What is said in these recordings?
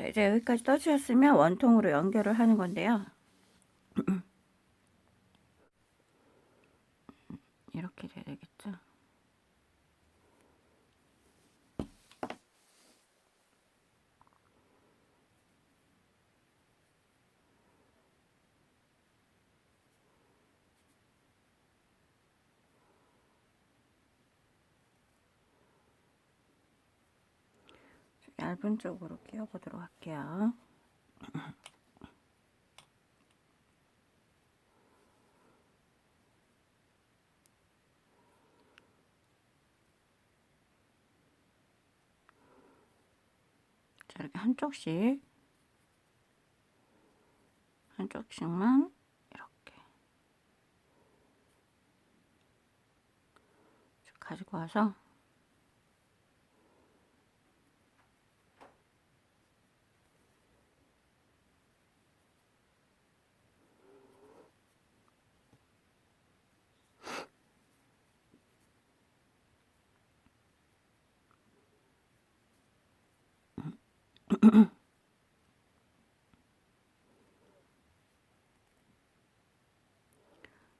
자, 이제 여기까지 떠주셨으면 원통으로 연결을 하는 건데요. 이렇게 돼야 되겠죠? 얇은 쪽으로 끼워 보도록 할게요. 자, 이렇게 한쪽씩 한쪽씩만 이렇게 쭉 가지고 와서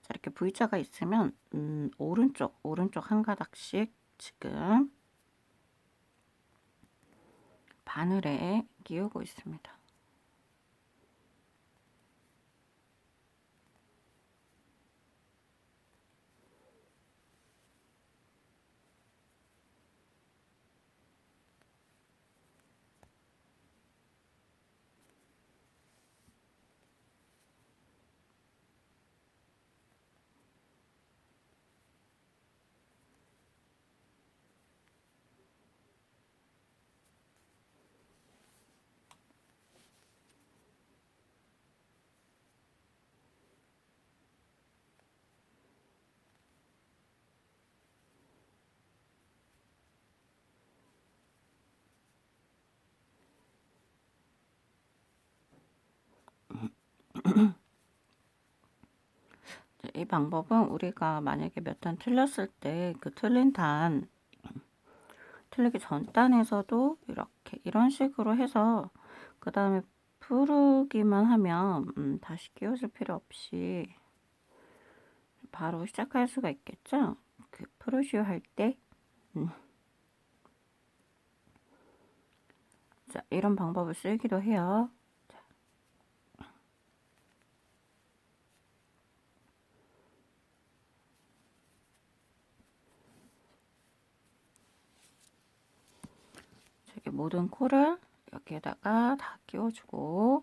자, 이렇게 V자가 있으면 음, 오른쪽 오른쪽 한 가닥씩 지금 바늘에 끼우고 있습니다. 이 방법은 우리가 만약에 몇 단 틀렸을 때 그 틀린 단 틀리기 전 단에서도 이렇게 이런 식으로 해서 그 다음에 풀기만 하면 음, 다시 끼워줄 필요 없이 바로 시작할 수가 있겠죠? 그 프로슈 할 때. 음. 자, 이런 방법을 쓰기도 해요. 저기 모든 코를 여기에다가 다 끼워주고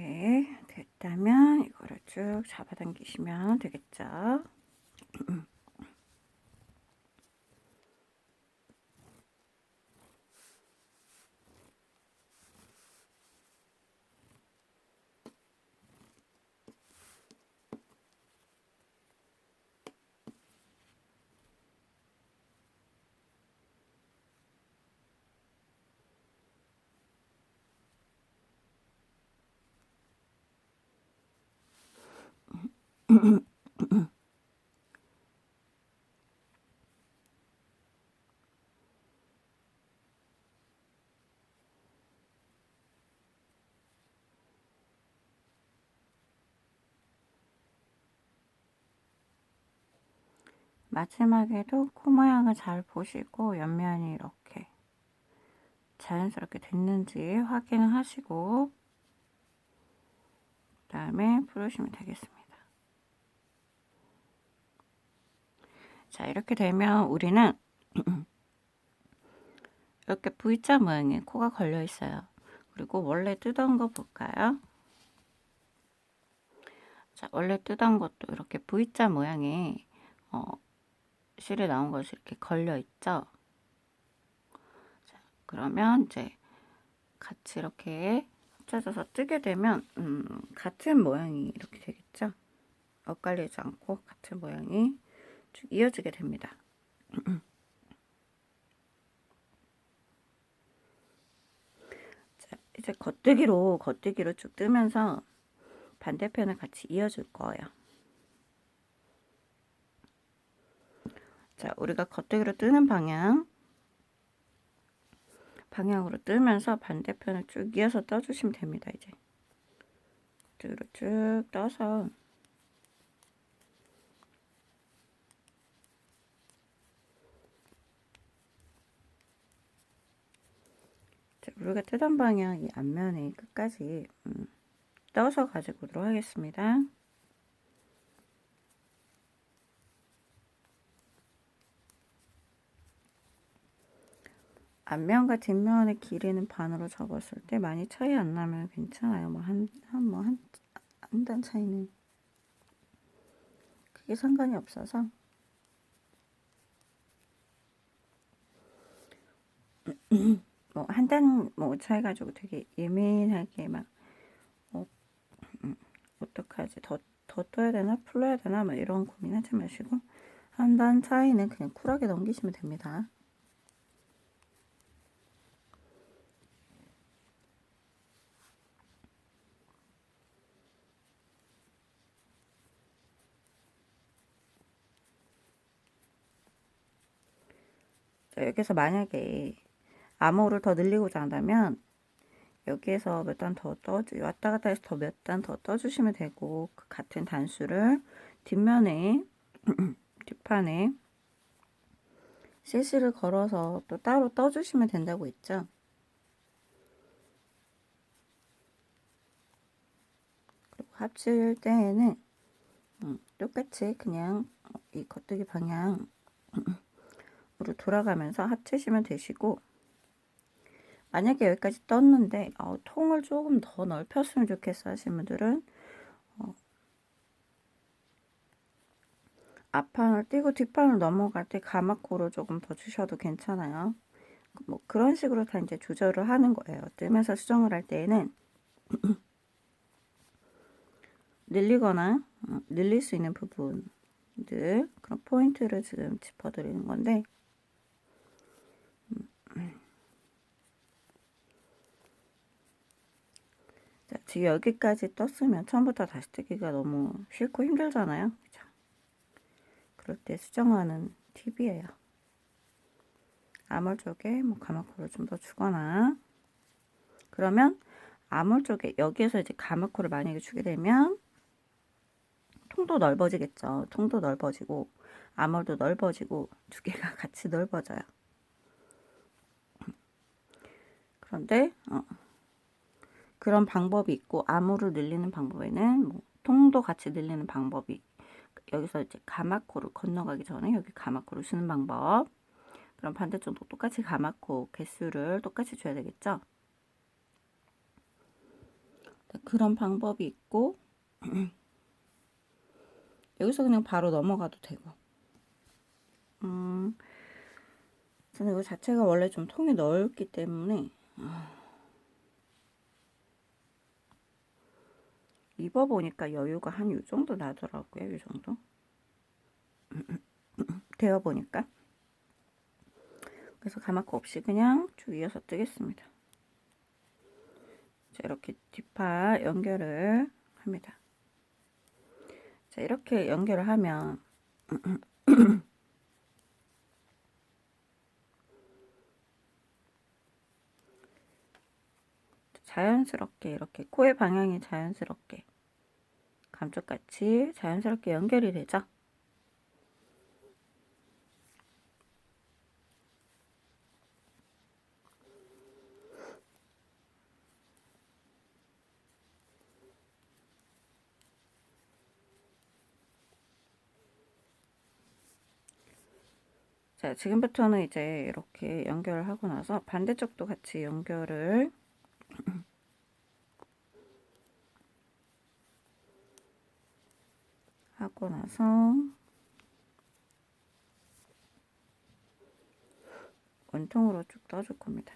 이렇게 됐다면 이거를 쭉 잡아당기시면 되겠죠. 마지막에도 코 모양을 잘 보시고 옆면이 이렇게 자연스럽게 됐는지 확인을 하시고 그 다음에 풀으시면 되겠습니다. 자 이렇게 되면 우리는 이렇게 V자 모양의 코가 걸려 있어요. 그리고 원래 뜨던 거 볼까요? 자 원래 뜨던 것도 이렇게 V자 모양의 어, 실에 나온 것이 이렇게 걸려 있죠. 자, 그러면 이제 같이 이렇게 합쳐져서 뜨게 되면 음, 같은 모양이 이렇게 되겠죠. 엇갈리지 않고 같은 모양이 쭉 이어지게 됩니다. 자, 이제 겉뜨기로 겉뜨기로 쭉 뜨면서 반대편을 같이 이어줄 거예요. 자, 우리가 겉뜨기로 뜨는 방향 방향으로 뜨면서 반대편을 쭉 이어서 떠주시면 됩니다. 이제 겉뜨기로 쭉 떠서 자, 우리가 뜨던 방향 이 앞면에 끝까지 음, 떠서 가지고 오도록 하겠습니다. 앞면과 뒷면의 길이는 반으로 접었을 때 많이 차이 안 나면 괜찮아요. 뭐 한, 한, 뭐 한, 한 단 차이는 크게 상관이 없어서. 뭐, 한 단, 뭐, 차이 가지고 되게 예민하게 막, 어, 음, 어떡하지? 더, 더 떠야 되나? 풀어야 되나? 뭐, 이런 고민하지 마시고, 한 단 차이는 그냥 쿨하게 넘기시면 됩니다. 자, 여기서 만약에 암호를 더 늘리고자 한다면 여기에서 몇 단 더 떠주 왔다 갔다 해서 더 몇 단 더 떠주시면 되고 그 같은 단수를 뒷면에 뒷판에 CC를 걸어서 또 따로 떠주시면 된다고 했죠. 그리고 합칠 때에는 음, 똑같이 그냥 이 겉뜨기 방향 으로 돌아가면서 합치시면 되시고 만약에 여기까지 떴는데 어, 통을 조금 더 넓혔으면 좋겠어 하시는 분들은 어, 앞판을 띄고 뒷판을 넘어갈 때 가마코로 조금 더 주셔도 괜찮아요. 뭐 그런 식으로 다 이제 조절을 하는 거예요. 뜨면서 수정을 할 때에는 늘리거나 어, 늘릴 수 있는 부분들 그런 포인트를 지금 짚어드리는 건데 자, 지금 여기까지 떴으면 처음부터 다시 뜨기가 너무 싫고 힘들잖아요. 그죠? 그럴 때 수정하는 팁이에요. 암홀 쪽에 뭐 가마코를 좀 더 주거나 그러면 암홀 쪽에 여기에서 이제 가마코를 만약에 주게 되면 통도 넓어지겠죠. 통도 넓어지고 암홀도 넓어지고 두 개가 같이 넓어져요. 그런데 어, 그런 방법이 있고 암호를 늘리는 방법에는 뭐 통도 같이 늘리는 방법이 여기서 이제 가마코를 건너가기 전에 여기 가마코를 쓰는 방법. 그럼 반대쪽도 똑같이 가마코 개수를 똑같이 줘야 되겠죠? 그런 방법이 있고 여기서 그냥 바로 넘어가도 되고. 음, 저는 이거 자체가 원래 좀 통이 넓기 때문에 아, 입어보니까 여유가 한 요 정도 나더라고요. 요 정도. 되어보니까. 그래서 가마코 없이 그냥 쭉 이어서 뜨겠습니다. 자, 이렇게 뒷팔 연결을 합니다. 자, 이렇게 연결을 하면 자연스럽게 이렇게 코의 방향이 자연스럽게 감쪽같이 자연스럽게 연결이 되죠. 자, 지금부터는 이제 이렇게 연결을 하고 나서 반대쪽도 같이 연결을 하고 나서 원통으로 쭉 떠줄 겁니다.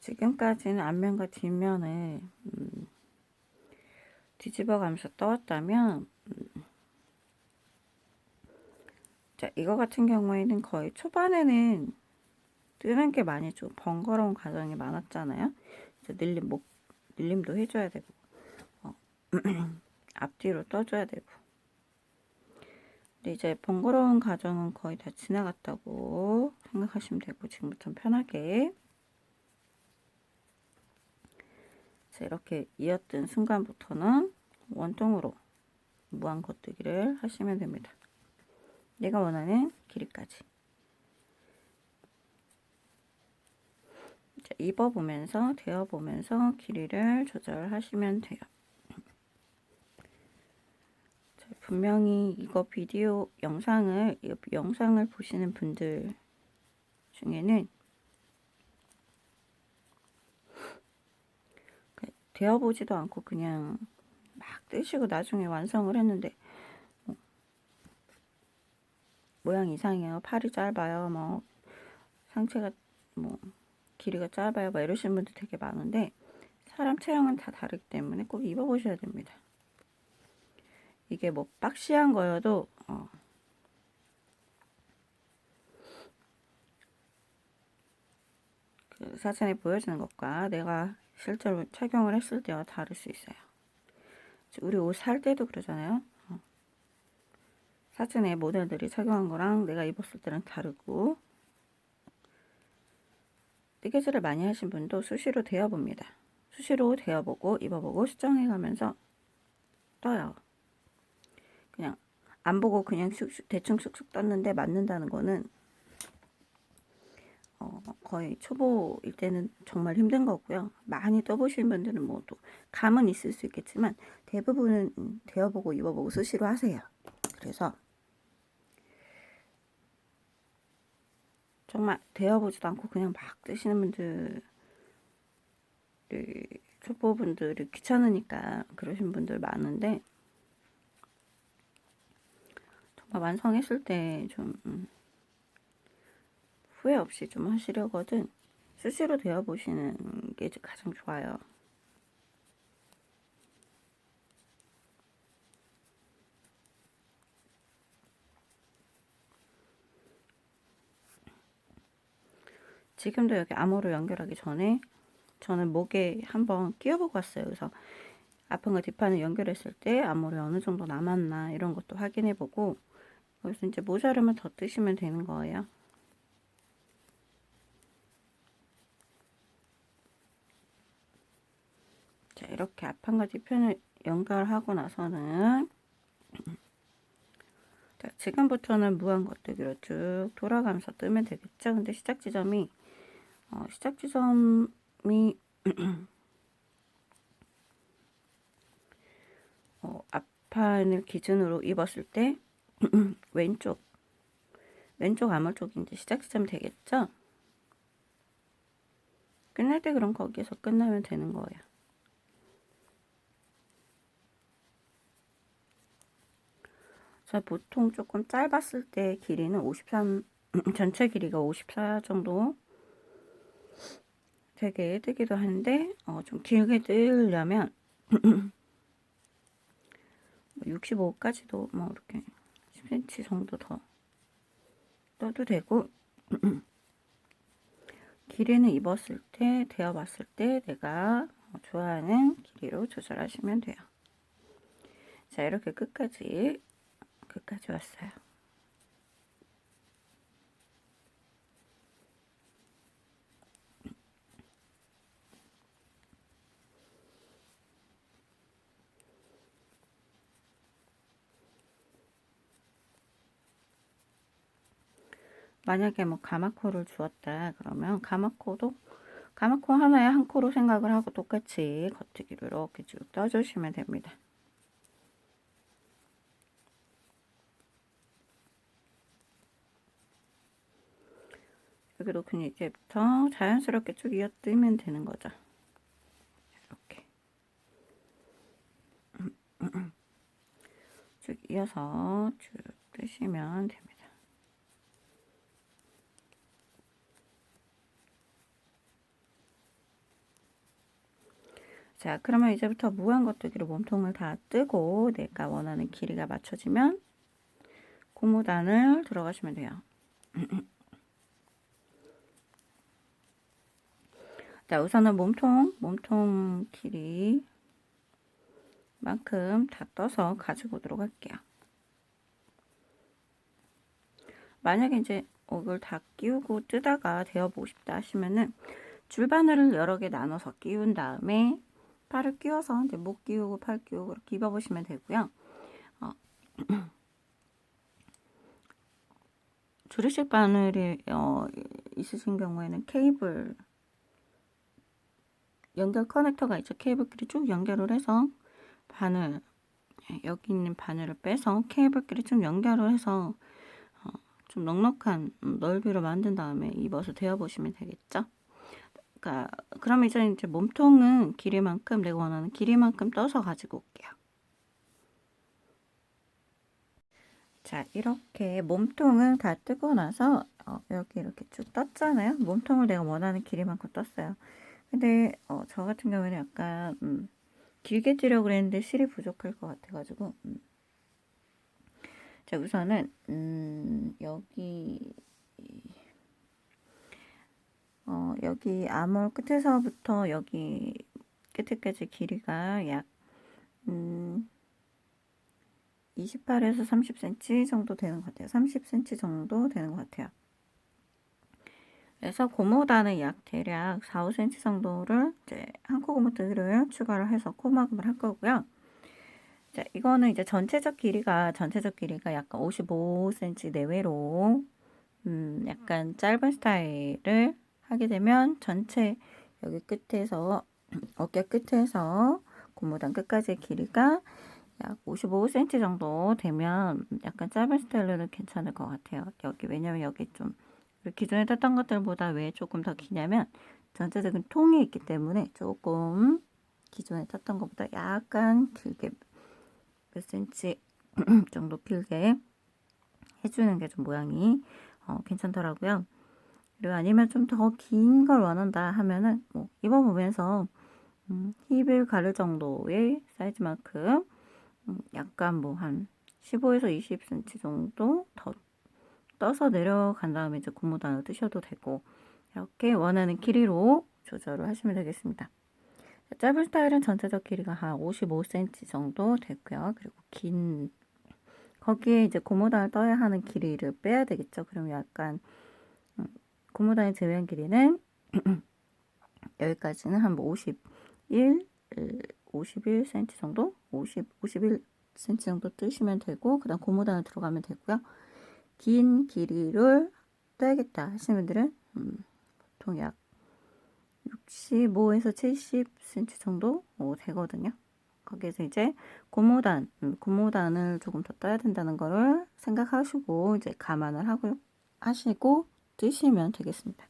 지금까지는 앞면과 뒷면을 음, 뒤집어 가면서 떠왔다면 음, 자, 이거 같은 경우에는 거의 초반에는 뜨는 게 많이 좀 번거로운 과정이 많았잖아요. 이제 늘림 목 늘림도 해줘야 되고 어, 앞뒤로 떠줘야 되고. 근데 이제 번거로운 과정은 거의 다 지나갔다고 생각하시면 되고 지금부터는 편하게 자, 이렇게 이었던 순간부터는 원통으로 무한 겉뜨기를 하시면 됩니다. 내가 원하는 길이까지. 자, 입어보면서 되어보면서 길이를 조절하시면 돼요. 자, 분명히 이거 비디오 영상을 이 영상을 보시는 분들 중에는 되어보지도 않고 그냥 막 뜨시고 나중에 완성을 했는데 뭐 모양 이상해요. 팔이 짧아요. 뭐 상체가 뭐 길이가 짧아요. 뭐 이러시는 분들 되게 많은데 사람 체형은 다 다르기 때문에 꼭 입어보셔야 됩니다. 이게 뭐 박시한 거여도 어 그 사진에 보여주는 것과 내가 실제로 착용을 했을 때와 다를 수 있어요. 우리 옷 살 때도 그러잖아요. 어. 사진에 모델들이 착용한 거랑 내가 입었을 때는 다르고 뜨개질을 많이 하신 분도 수시로 되어봅니다. 수시로 되어보고 입어보고 수정해 가면서 떠요. 그냥 안 보고 그냥 쑥쑥, 대충 쑥쑥 떴는데 맞는다는 거는 어, 거의 초보일 때는 정말 힘든 거고요. 많이 떠보신 분들은 뭐 또 감은 있을 수 있겠지만 대부분은 되어보고 입어보고 수시로 하세요. 그래서 정말 되어보지도 않고 그냥 막 뜨시는 분들이 초보분들이 귀찮으니까 그러신 분들 많은데 정말 완성했을 때좀 음, 후회 없이 좀 하시려거든 수시로 되어 보시는 게 가장 좋아요. 지금도 여기 암호로 연결하기 전에 저는 목에 한번 끼워보고 왔어요. 그래서 앞판과 뒷판을 연결했을 때 암호를 어느 정도 남았나 이런 것도 확인해보고 그래서 이제 모자르면 더 뜨시면 되는 거예요. 자, 이렇게 앞판과 뒷편을 연결하고 나서는 자, 지금부터는 무한 겉뜨기로 쭉 돌아가면서 뜨면 되겠죠. 근데 시작 지점이 어, 시작 지점이 어, 앞판을 기준으로 입었을 때 왼쪽 왼쪽 암홀 쪽이 이제 시작 지점 되겠죠? 끝날 때 그럼 거기에서 끝나면 되는 거예요. 자, 보통 조금 짧았을 때 길이는 53, 전체 길이가 54 정도 되게 뜨기도 하는데, 어, 좀 길게 뜨려면 65까지도 뭐 이렇게 10cm 정도 더 떠도 되고, 길이는 입었을 때, 되어봤을 때 내가 좋아하는 길이로 조절하시면 돼요. 자, 이렇게 끝까지 끝까지 왔어요. 만약에 뭐 가마코를 주었다 그러면 가마코도 가마코 하나에 한 코로 생각을 하고 똑같이 겉뜨기로 이렇게 쭉 떠주시면 됩니다. 여기도 그냥 이제부터 자연스럽게 쭉 이어뜨면 되는 거죠. 이렇게 쭉 이어서 쭉 뜨시면 됩니다. 자, 그러면 이제부터 무한 겉뜨기로 몸통을 다 뜨고 내가 원하는 길이가 맞춰지면 고무단을 들어가시면 돼요. 자, 우선은 몸통, 몸통 길이 만큼 다 떠서 가지고 오도록 할게요. 만약에 이제 이걸 다 끼우고 뜨다가 데워보고 싶다 하시면은 줄바늘을 여러 개 나눠서 끼운 다음에 팔을 끼워서 이제 목 끼우고 팔 끼우고 이렇게 입어보시면 되고요. 어, 줄이식 바늘이 어, 있으신 경우에는 케이블 연결 커넥터가 있죠. 케이블끼리 쭉 연결을 해서 바늘 예, 여기 있는 바늘을 빼서 케이블끼리 좀 연결을 해서 어, 좀 넉넉한 넓이로 만든 다음에 입어서 데워 보시면 되겠죠. 그러니까 그러면 이제 이제 몸통은 길이만큼 내가 원하는 길이만큼 떠서 가지고 올게요. 자 이렇게 몸통을 다 뜨고 나서 어, 여기 이렇게 쭉 떴잖아요. 몸통을 내가 원하는 길이만큼 떴어요. 근데 어, 저 같은 경우에는 약간 음, 길게 뜨려고 그랬는데 실이 부족할 것 같아가지고 음. 자 우선은 음, 여기 어, 여기 암홀 끝에서부터 여기 끝에까지 길이가 약 음, 28에서 30cm 정도 되는 것 같아요. 30cm 정도 되는 것 같아요. 그래서 고무단은 약 대략 4, 5cm 정도를 이제 한코 고무뜨기를 추가를 해서 코막음을 할 거고요. 자, 이거는 이제 전체적 길이가 전체적 길이가 약간 55cm 내외로 음, 약간 짧은 스타일을 하게 되면 전체 여기 끝에서 어깨 끝에서 고무단 끝까지의 길이가 약 55cm 정도 되면 약간 짧은 스타일로는 괜찮을 것 같아요. 여기 왜냐면 여기 좀 기존에 탔던 것들보다 왜 조금 더 기냐면 전체적인 통이 있기 때문에 조금 기존에 탔던 것보다 약간 길게 몇 센치 정도 길게 해주는 게 좀 모양이 어, 괜찮더라고요. 그리고 아니면 좀 더 긴 걸 원한다 하면은 뭐 입어보면서 음, 힙을 가를 정도의 사이즈만큼 음, 약간 뭐 한 15에서 20cm 정도 더 떠서 내려간 다음에 이제 고무단을 뜨셔도 되고 이렇게 원하는 길이로 조절을 하시면 되겠습니다. 짧은 스타일은 전체적 길이가 한 55cm 정도 됐고요. 그리고 긴 거기에 이제 고무단을 떠야 하는 길이를 빼야 되겠죠. 그럼 약간 음, 고무단이 제외한 길이는 여기까지는 한 51, 51cm 정도, 50, 51cm 정도 뜨시면 되고 그 다음 고무단을 들어가면 되고요. 긴 길이를 떠야겠다 하시는 분들은 음, 보통 약 65에서 70cm 정도 어, 되거든요. 거기에서 이제 고무단, 음, 고무단을 조금 더 떠야 된다는 거를 생각하시고 이제 감안을 하고 하시고 뜨시면 되겠습니다.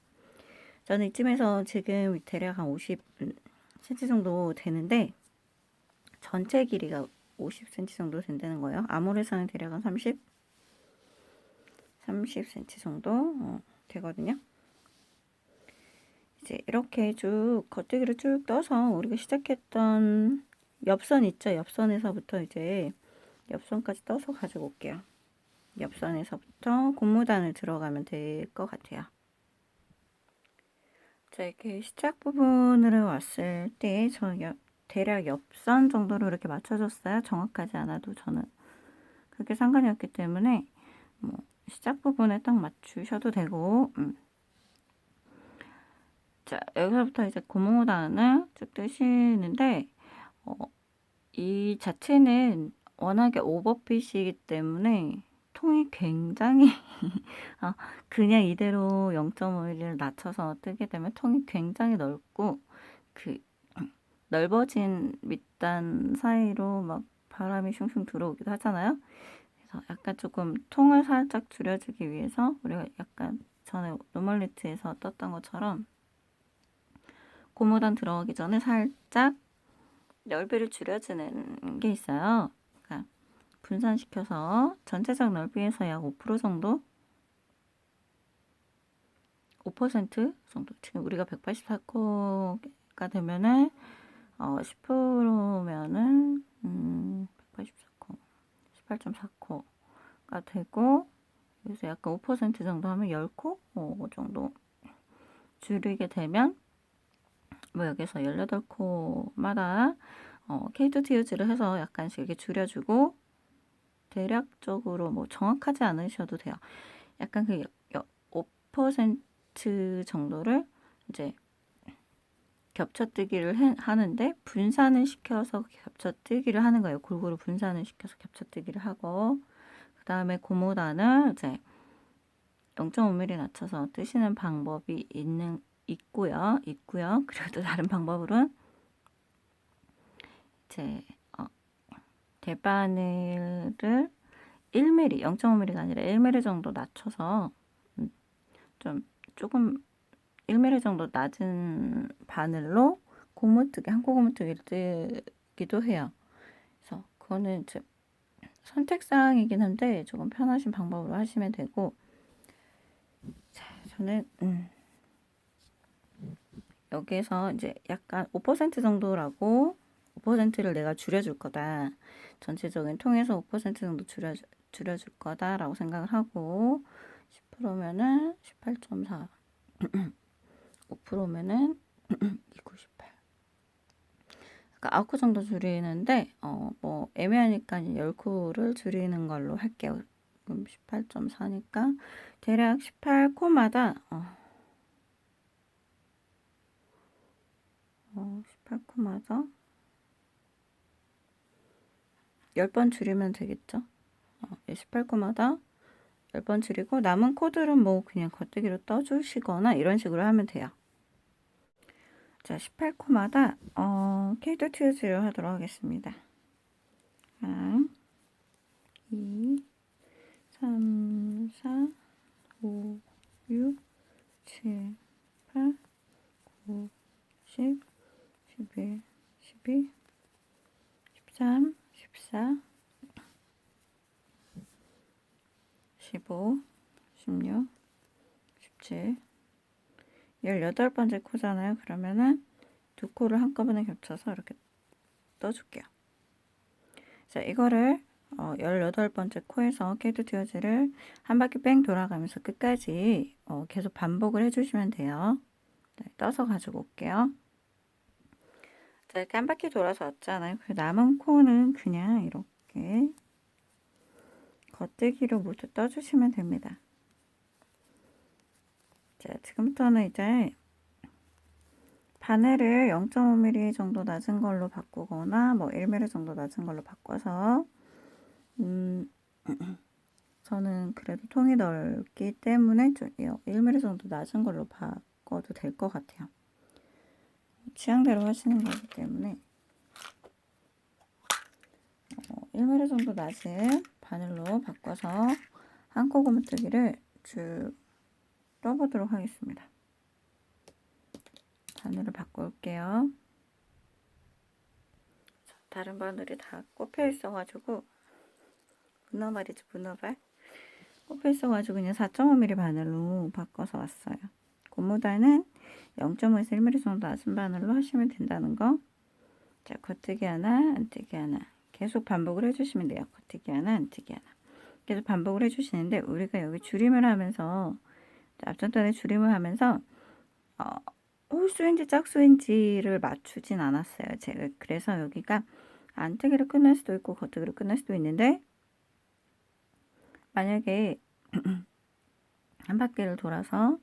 저는 이쯤에서 지금 대략 한 50cm 정도 되는데 전체 길이가 50cm 정도 된다는 거예요. 아모레선은 대략 한 30, 30cm 정도 어, 되거든요. 이제 이렇게 쭉 겉뜨기를 쭉 떠서 우리가 시작했던 옆선 있죠? 옆선에서부터 이제 옆선까지 떠서 가지고 올게요. 옆선에서부터 고무단을 들어가면 될 것 같아요. 자, 이렇게 시작 부분으로 왔을 때, 저 옆, 대략 옆선 정도로 이렇게 맞춰줬어요. 정확하지 않아도 저는 그렇게 상관이 없기 때문에, 뭐, 시작 부분에 딱 맞추셔도 되고, 음. 자, 여기서부터 이제 고무단을 쭉 뜨시는데, 어, 이 자체는 워낙에 오버핏이기 때문에 통이 굉장히 아, 그냥 이대로 0.5mm를 낮춰서 뜨게 되면 통이 굉장히 넓고 그 넓어진 밑단 사이로 막 바람이 슝슝 들어오기도 하잖아요. 그래서 약간 조금 통을 살짝 줄여주기 위해서 우리가 약간 전에 노멀리트에서 떴던 것처럼 고무단 들어가기 전에 살짝 넓이를 줄여주는 게 있어요. 그러니까 분산시켜서 전체적 넓이에서 약 5% 정도? 5% 정도. 지금 우리가 184코가 되면은 어 10%면은 음 184 코 18.4코가 되고 그래서 약간 5% 정도 하면 10코 어, 정도 줄이게 되면 뭐 여기서 18코마다 어, K2 TUG를 해서 약간씩 이렇게 줄여주고 대략적으로 뭐 정확하지 않으셔도 돼요. 약간 그 5% 정도를 이제 겹쳐뜨기를 해, 하는데 분산을 시켜서 겹쳐뜨기를 하는 거예요. 골고루 분산을 시켜서 겹쳐뜨기를 하고 그 다음에 고무단을 이제 0.5mm 낮춰서 뜨시는 방법이 있는 있고요. 있고요. 그리고 또 다른 방법으로는 이제 어, 대바늘을 1mm, 0.5mm가 아니라 1mm 정도 낮춰서 음, 좀 조금 1mm 정도 낮은 바늘로 고무뜨기, 한코 고무뜨기를 뜨기도 해요. 그래서 그거는 이제 선택사항이긴 한데 조금 편하신 방법으로 하시면 되고 자, 저는 음, 여기에서 이제 약간 5% 정도라고 5%를 내가 줄여줄 거다. 전체적인 통에서 5% 정도 줄여, 줄여줄 거다라고 생각을 하고 10%면은 18.4 5%면은 298 그러니까 9코 정도 줄이는데 어 뭐 애매하니까 10코를 줄이는 걸로 할게요. 그럼 18.4니까 대략 18코마다 어 어, 18코 맞아? 10번 줄이면 되겠죠? 어, 18코마다 10번 줄이고 남은 코들은 뭐 그냥 겉뜨기로 떠주시거나 이런 식으로 하면 돼요. 자, 18코마다 어, 케이드 튜즈를 하도록 하겠습니다. 1, 2, 3, 4, 5, 6, 7, 8, 9, 10, 11, 12, 13, 14, 15, 16, 17, 18번째 코잖아요. 그러면은 두 코를 한꺼번에 겹쳐서 이렇게 떠줄게요. 자, 이거를 어, 18번째 코에서 캐드 튜어즈를 한 바퀴 뺑 돌아가면서 끝까지 어, 계속 반복을 해주시면 돼요. 네, 떠서 가지고 올게요. 자, 이렇게 한 바퀴 돌아서 왔잖아요. 그 남은 코는 그냥 이렇게 겉뜨기로 모두 떠주시면 됩니다. 자, 지금부터는 이제 바늘을 0.5mm 정도 낮은 걸로 바꾸거나 뭐 1mm 정도 낮은 걸로 바꿔서 음, 저는 그래도 통이 넓기 때문에 좀 1mm 정도 낮은 걸로 바꿔도 될 것 같아요. 취향대로 하시는 거기 때문에 1mm 정도 낮은 바늘로 바꿔서 한코 고무뜨기를 쭉 떠보도록 하겠습니다. 바늘을 바꿔올게요. 자, 다른 바늘이 다 꼽혀 있어가지고 문어발이지 문어발 꼽혀 있어가지고 그냥 4.5mm 바늘로 바꿔서 왔어요. 고무단은 0.5에서 1mm 정도 낮은 바늘로 하시면 된다는 거. 자, 겉뜨기 하나, 안뜨기 하나. 계속 반복을 해주시면 돼요. 겉뜨기 하나, 안뜨기 하나. 계속 반복을 해주시는데 우리가 여기 줄임을 하면서 앞전단에 줄임을 하면서 어, 홀수인지 짝수인지를 맞추진 않았어요. 제가 그래서 여기가 안뜨기로 끝날 수도 있고 겉뜨기로 끝날 수도 있는데 만약에 한 바퀴를 돌아서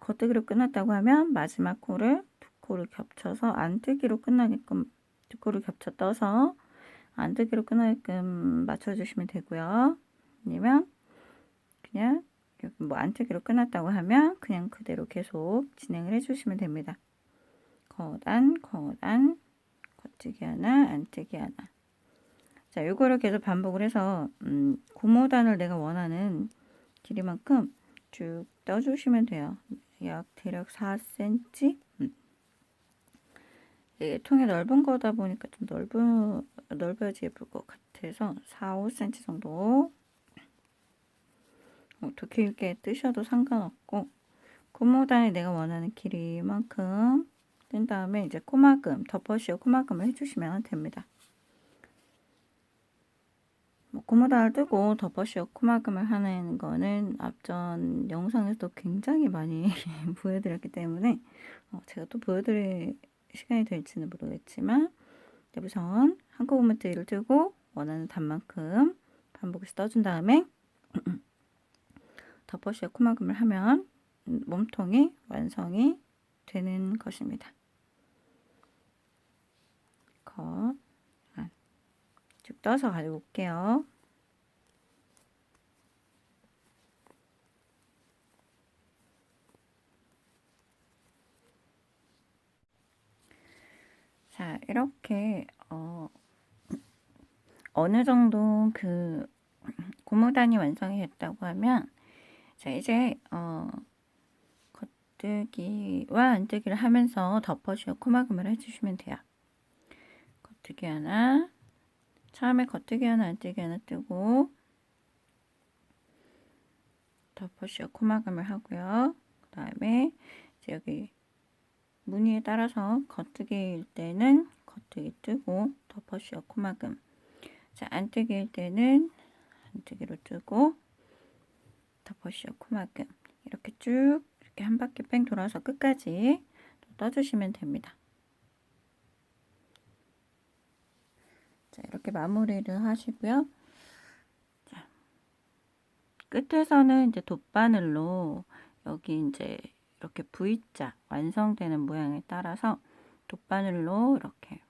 겉뜨기로 끝났다고 하면 마지막 코를 두 코를 겹쳐서 안뜨기로 끝나게끔 두 코를 겹쳐 떠서 안뜨기로 끝나게끔 맞춰주시면 되고요. 아니면 그냥 뭐 안뜨기로 끝났다고 하면 그냥 그대로 계속 진행을 해주시면 됩니다. 거단, 거단, 겉뜨기 하나, 안뜨기 하나. 자, 요거를 계속 반복을 해서 음, 고무단을 내가 원하는 길이만큼 쭉 떠주시면 돼요. 약 대략 4cm. 음. 이게 통이 넓은 거다 보니까 좀 넓은 넓어야지 예쁠 것 같아서 4, 5cm 정도. 어, 더 길게 뜨셔도 상관없고 고무단이 내가 원하는 길이만큼 뜬 다음에 이제 코막음 덮어씌워 코막음을 해주시면 됩니다. 뭐 고무단을 뜨고 덮어씌워 코막음을 하는 거는 앞전 영상에서도 굉장히 많이 보여드렸기 때문에 어, 제가 또 보여드릴 시간이 될지는 모르겠지만 우선 한꺼번뜨기를 뜨고 원하는 단만큼 반복해서 떠준 다음에 덮어씌워 코막음을 하면 몸통이 완성이 되는 것입니다. 컷. 쭉 떠서 가지고 올게요. 자, 이렇게 어, 어느 정도 그 고무단이 완성이 됐다고 하면 자, 이제 어, 겉뜨기와 안뜨기를 하면서 덮어주어 코막음을 해주시면 돼요. 겉뜨기 하나, 처음에 겉뜨기 하나 안뜨기 하나 뜨고 덮어씌워 코막음을 하고요. 그 다음에 여기 무늬에 따라서 겉뜨기일 때는 겉뜨기 뜨고 덮어씌워 코막음 자 안뜨기일 때는 안뜨기로 뜨고 덮어씌워 코막음 이렇게 쭉 이렇게 한 바퀴 뺑 돌아서 끝까지 떠주시면 됩니다. 자, 이렇게 마무리를 하시고요. 자, 끝에서는 이제 돗바늘로 여기 이제 이렇게 V자 완성되는 모양에 따라서 돗바늘로 이렇게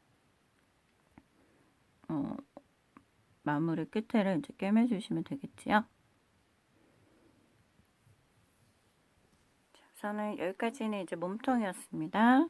어, 마무리 끝에를 이제 꿰매주시면 되겠지요. 자, 저는 여기까지는 이제 몸통이었습니다.